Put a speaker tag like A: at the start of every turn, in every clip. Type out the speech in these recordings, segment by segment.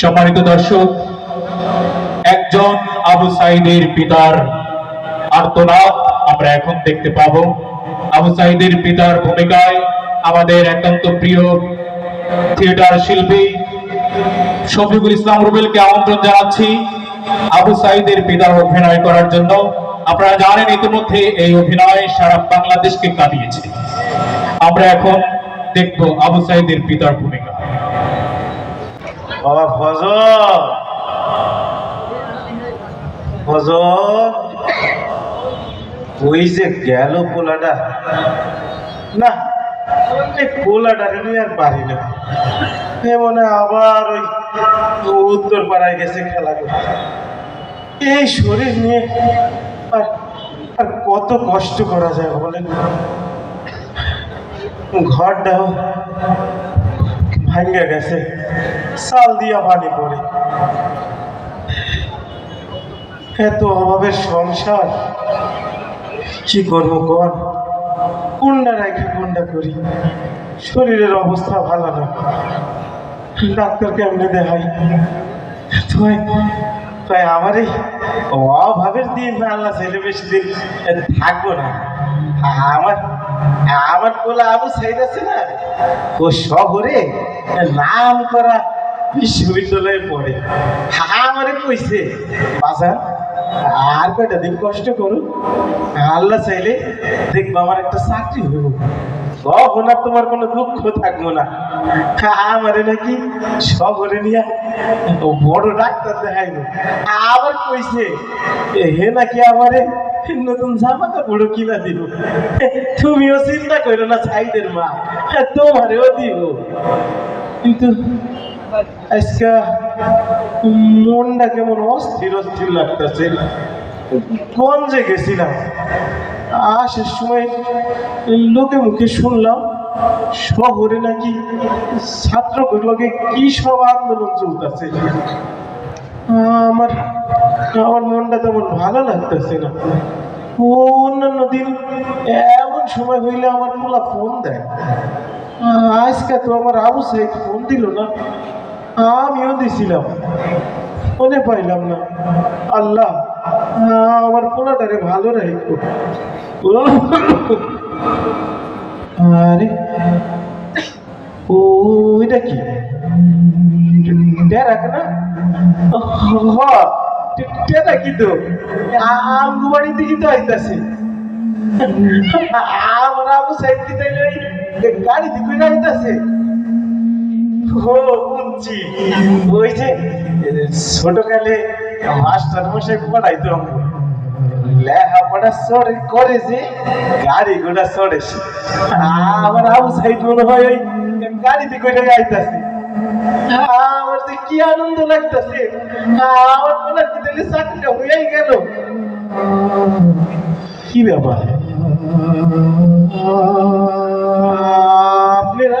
A: সম্মানিত দর্শক, একজন আবু সাইদের পিতার আর্তনাদ আমরা এখন দেখতে পাবো। আবু সাইদের পিতার ভূমিকায় আমাদের একান্ত প্রিয় থিয়েটার শিল্পী শফিকুল ইসলাম রুবেলকে আমন্ত্রণ জানাচ্ছি আবু সাইদের পিতার অভিনয় করার জন্য। আপনারা জানেন ইতিমধ্যে এই অভিনয় সারা বাংলাদেশকে কাঁদিয়েছে। আমরা এখন দেখব আবু সাইদের পিতার ভূমিকা।
B: বাবা ফজল ফজল ওই যে গেল পোলাটা। না, এই পোলাটারে নিয়ে আর না। মনে আবার ওই উত্তর পাড়ায় গেছে খেলা এই শরীর নিয়ে আর আর কত কষ্ট করা যায় ঘরটাও ভাঙ্গে গেছে। সাল দিয়া পানি পড়ে। এত অভাবের সংসার, কি করব কর কোনটা রাখি কোনটা করি। শরীরের অবস্থা ভালো না। ডাক্তার কেমনে দেখাই? তুই তাই আমার এই অভাবের দিন আল্লাহ ছেলে বেশি দিন থাকব না। আমার আমার কোলা আবু সাইদ আছে না, ও শহরে নাম করা বিশ্ববিদ্যালয়ে পড়ে। আমারে কইছে বাজার আর কয়টা দিন কষ্ট করো আল্লাহ চাইলে দেখব আমার একটা চাকরি হইব। তখন আর তোমার কোনো দুঃখ থাকব না। আমারে নাকি শহরে নিয়ে বড় ডাক্তার দেখাইব আবার কইছে হে নাকি আমারে নতুন জামা কাপড় কিনা দিব। তুমিও চিন্তা করো না, সাইদের মা, তোমারেও দিব। কিন্তু আজকে মনটা কেমন অস্থির অস্থির লাগতেছে। গঞ্জে গেছিলাম। আসার সময় লোকে মুখে শুনলাম, শহরে নাকি ছাত্র ছাত্রগুলোকে কি সব আন্দোলন চলতেছে। আমার আমার মনটা তেমন ভালো লাগতেছে না। অন্যান্য দিন এমন সময় হইলে আমার পোলা ফোন দেয়। আজকে তো আমার আবু সাহেব ফোন দিল না। আমিও দিছিলাম। মনে পাইলাম না। আল্লাহ আমার পোলাটারে ভালো রাখো আরে, ও, এটা কি? ডেরাক না কি তো? আমগুবাড়ি দিকে তো আইতাছে। আমার গাড়ি দিকে আইতাছে? ও বুঝছি ওই যে ছোট ছোটকালে মাস্টার মশাই পড়াইতো। লেখাপড়া করে যে, গাড়ি ঘোড়া চড়ে সে। আমার আবু সাইড মনে হয় ওই গাড়িতে করে আইতাছে। আমার যে কি আনন্দ লাগতেছে। আমার মনে দিলে চাকরিটা হয়েই গেল। কি ব্যাপার? আপনারা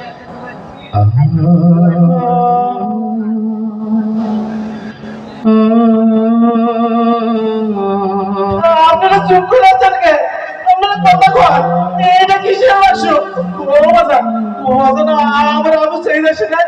B: আপনারা চুপ করে আছেন কে? আপনারা কথা কন। এটা কিসের বাক্স ও বাজা ও না, আমার আবু সেই দেশে নাই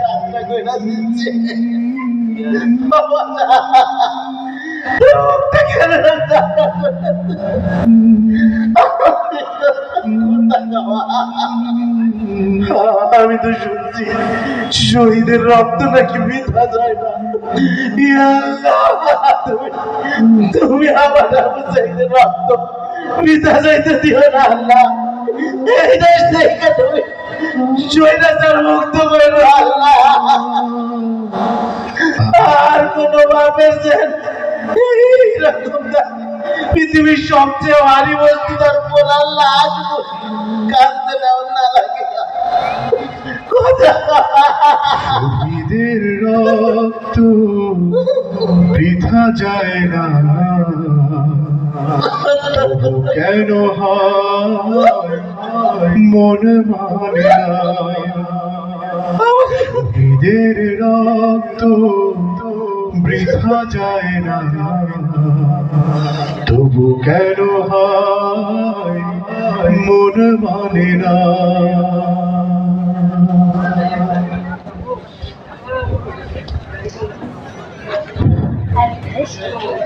B: কান্না কইরা দিচ্ছে আমি তো শুনছি শহীদের রক্ত নাকি বৃথা যায় না। তুমি- আমার রক্ত বৃথা যাইতে দিও না আল্লাহ। এই দেশ থেকে তুমি শহীদাচার মুক্ত আল্লাহ আর কোন না। পৃথিবীর সবচেয়ে ভারী বস্তু তার পোলার লাশ কাঁদতে নাও না লাগে
C: রক্ত বৃথা যায় না। কেন মনে মানে রক্ত বৃথা যায় না। তবু কেন মন মানে না? Thank you.